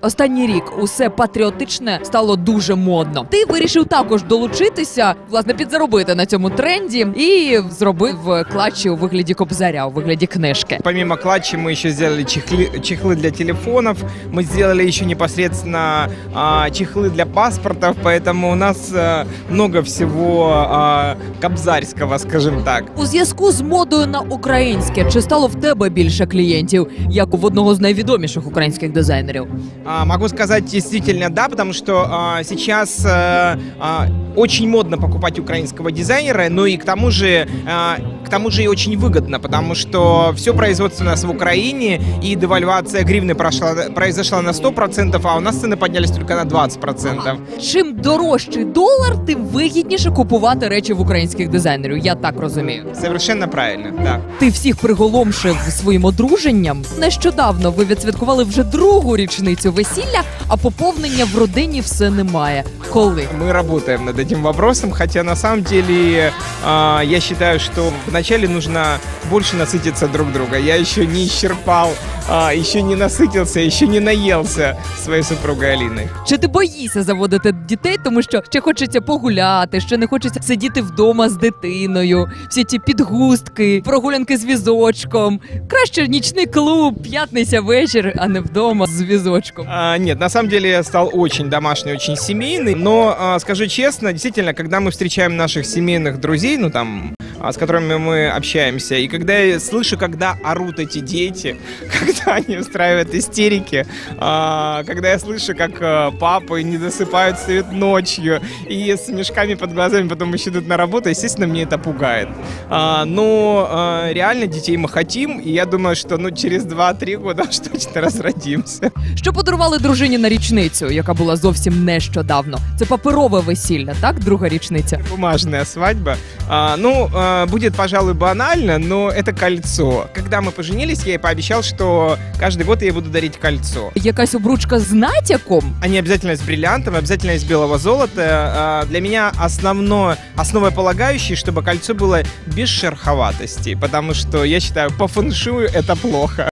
Останній рік усе патріотичне стало дуже модно. Ти вирішив також долучитися, власне, підзаробити на цьому тренді і зробив клатчі у вигляді кобзаря, у вигляді книжки. Помимо клатча мы еще сделали чехли- чехлы для телефонов, мы сделали еще непосредственно а, чехлы для паспортов, поэтому у нас а, много всего а, кобзарского, скажем так. У зв'язку з модою на українське чи стало в тебе більше клієнтів, як у одного з найвідоміших українських дизайнерів? Могу сказать действительно да, потому что сейчас а, очень модно покупать украинского дизайнера, но и к тому же а, к тому же и очень выгодно, потому что все производство у нас в Украине, и девальвация гривны прошла, произошла на 100%, а у нас цены поднялись только на 20%. Чим дорожчий долар, тим вигідніше купувати речі в українських дизайнерів. Я так розумію. Совершенно правильно, да. Ти всіх приголомшив своїм одруженням. Нещодавно ви відсвяткували вже другу річницю весілля, а поповнення в родині все немає. Коли? Мы работаем над этим вопросом, хотя на самом деле а, я считаю, что вначале нужно больше насытиться друг друга. Я еще не исчерпал, а, еще не насытился, еще не наелся своей супругой Алиной. Чи ти боїшся заводити дітей, тому що ще хочеться погуляти, ще не хочеться сидіти вдома з дитиною, всі ті підгустки, прогулянки з візочком. Краще нічний клуб, п'ятниця вечір, а не вдома з візочком. А, нет, на самом деле я стал очень домашний, очень семейный. Но а, скажу честно, действительно, когда мы встречаем наших семейных друзей, ну там, с которыми мы общаемся, и когда я слышу, когда орут эти дети, когда они устраивают истерики, а, когда я слышу, как а, папы не досыпают, встают ночью и с мешками под глазами потом еще идут на работу, естественно, мне это пугает. А, но а, реально детей мы хотим, и я думаю, что ну, через 2-3 года уж точно разродимся. Що подарували дружині на річницю, яка була зовсім нещодавно? Це паперове весілля, так? Друга річниця. бумажная свадьба. А, ну, а, будет, пожалуй, банально, но это кольцо. Когда мы поженились, я ей пообещал, что каждый год я ей буду дарить кольцо. Якась обручка з натяком. Они обязательно с бриллиантом, обязательно из белого золота. А, Для меня основное, основополагающее, чтобы кольцо было без шероховатости, потому что я считаю, по фэншую это плохо.